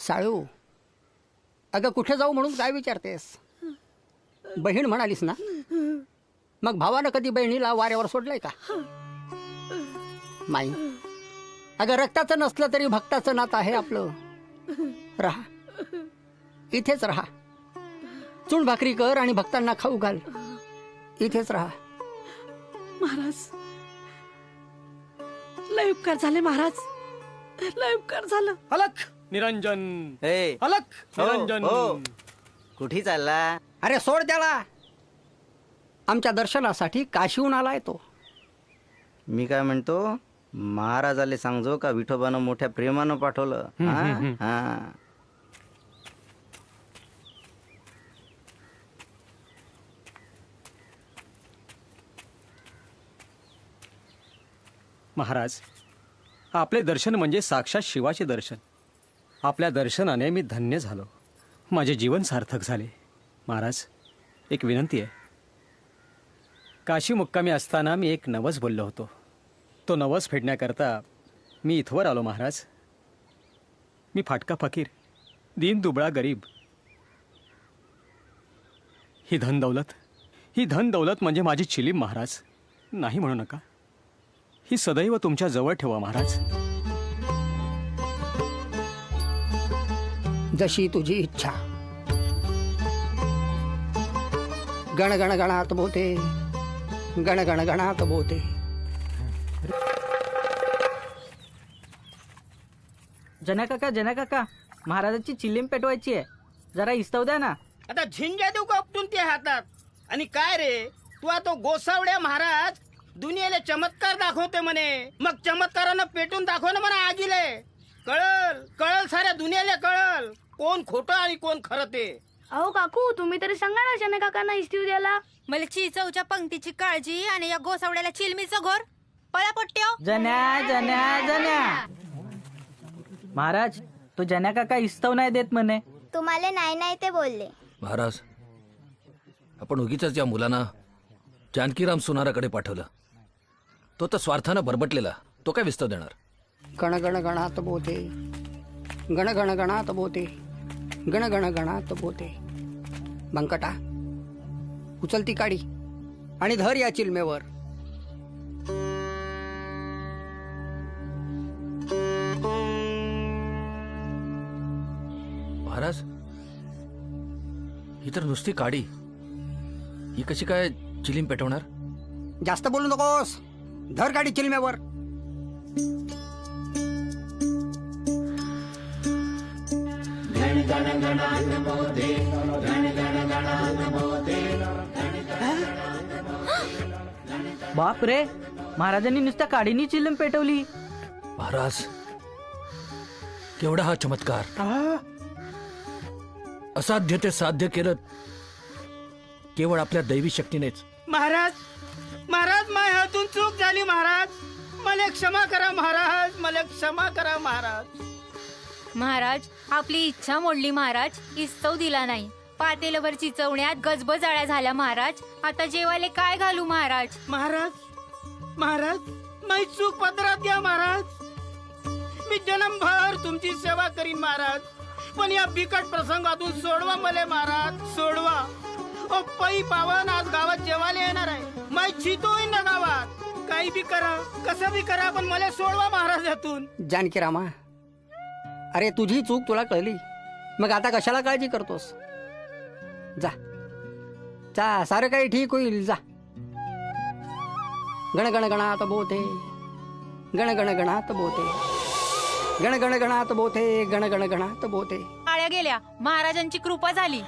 साळू अगं कुठे जाऊ म्हणून काय विचारतेस? बहीण म्हणालीस ना? मग भावानं कधी बहिणीला वाऱ्यावर सोडलंय का? नाही अगं रक्ताचं नसलं तरी भक्ताचं नातं आहे आपलं. राहा. इथेच राहा. चूण भाकरी कर आणि भक्तांना खाऊ घाल. इथेच राहा. महाराज लय उपकार झाले महाराज. लय उपकार झालं. अलक निरंजन। ए अलक हो, निरंजन। हो. कुठे चालला? अरे सोड त्याला. आमच्या दर्शनासाठी काशीहून आलाय तो. मी काय म्हणतो महाराजाले सांगजो का विठोबानं मोठ्या प्रेमानं पाठवलं. हा? हा. महाराज आपले दर्शन म्हणजे साक्षात शिवाचे दर्शन. आपल्या दर्शनाने मी धन्य झालो. माझे जीवन सार्थक झाले. महाराज एक विनंती आहे. काशी मुक्कामी असताना मी एक नवस बोललो होतो. तो नवस फेडण्याकरता मी इथवर आलो महाराज. मी फाटका फकीर दीन दुबळा गरीब. ही धन दौलत ही धन दौलत म्हणजे माझी चिलीम महाराज. नाही म्हणू नका. ही सदैव तुमच्या जवळ ठेवा महाराज. जशी तुझी इच्छा. गण गण गणात बोते गण गण गणात बोते जना काका जना काका महाराजाची चिलीम पेटवायची आहे. जरा इस्तव द्या ना. आता झिंग्या देऊ का उपटून ते हातात? आणि काय रे? तू आता गोसावड्या महाराज दुनियेला चमत्कार दाखवते म्हणे. मग चमत्कारानं पेटून दाखव ना म्हणा आगीले. कळल कळल साऱ्या दुनियेला कळल. कोण खोटं आणि कोण खरं ते? अहो काकू तुम्ही तरी सांगा ना शने काकांना इस्तीव द्यायला. मला चिचवच्या पंक्तीची काळजी आणि या गोसावड्याला चिलमीचं घोर. पळा पट्ट्यो. जन्या जन्या जन्या. महाराज तो जन्या काका इस्तव नाही देत म्हणे. तुम्हाला नाही नाही ते बोलले. महाराज आपण उगीच या मुलांना जानकीराम सुनाराकडे पाठवलं. तो तर स्वार्थानं बरबटलेला. तो काय विस्तव देणार? गण गण गणात बोते. गण गण गणात बोते. गण गण गणात बोते बंकटा उचलती काडी आणि धर या चिलमेवर. महाराज ही तर नुसती काडी. ही कशी काय चिलीम पेटवणार? जास्त बोलू नकोस. धर काडी चिलमेवर. बाप रे महाराजांनी नुसत्या काडीनी चिलम पेटवली महाराज केवढा हा चमत्कार असाध्य ते साध्य केलं केवळ आपल्या दैवी शक्तीनेच महाराज महाराज माय हातून चूक झाली महाराज मला क्षमा करा महाराज मला क्षमा करा महाराज महाराज आपली इच्छा मोडली महाराज. इस्तव दिला नाही. पातेलभर चिचवण्यात गजबजाळ्या झाल्या महाराज. आता जेवायला काय घालू महाराज? महाराज महाराज माझी चूक पदरात घ्या महाराज. मी जन्मभर तुमची सेवा करीन महाराज. पण या बिकट प्रसंगातून सोडवा मले महाराज सोडवा. ओ पै पावन आज गावात जेवायला येणार आहे. माझी चितो ना गावात. काही बी करा कसं बी करा पण मला सोडवा महाराज यातून. जानकीरामा अरे तुझी चूक तुला कळली. मग आता कशाला काळजी करतोस? जा. जा सारं काही ठीक होईल जा. गण गण गणात बोते गण गण गणात बोते गण बोते गण बोते आळ्या गेल्या. महाराजांची कृपा झाली.